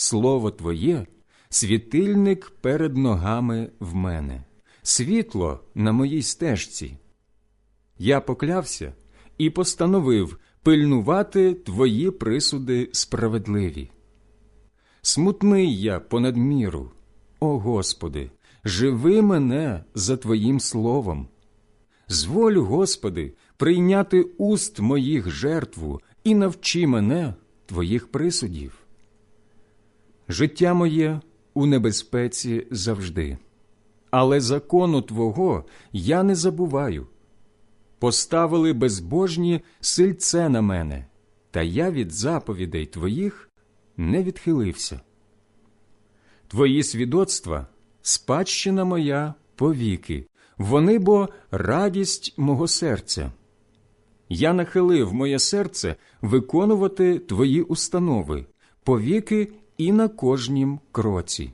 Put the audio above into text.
слово Твоє, світильник перед ногами в мене, світло на моїй стежці. Я поклявся і постановив пильнувати Твої присуди справедливі. Смутний я понад міру, о Господи, живи мене за Твоїм словом. Зволь, Господи, прийняти уст моїх жертву і навчи мене Твоїх присудів. Життя моє у небезпеці завжди, але закону Твого я не забуваю. Поставили безбожні сильце на мене, та я від заповідей Твоїх не відхилився. Твої свідоцтва спадщина моя повіки, вони бо радість мого серця. Я нахилив моє серце виконувати Твої установи, повіки і на кожнім кроці.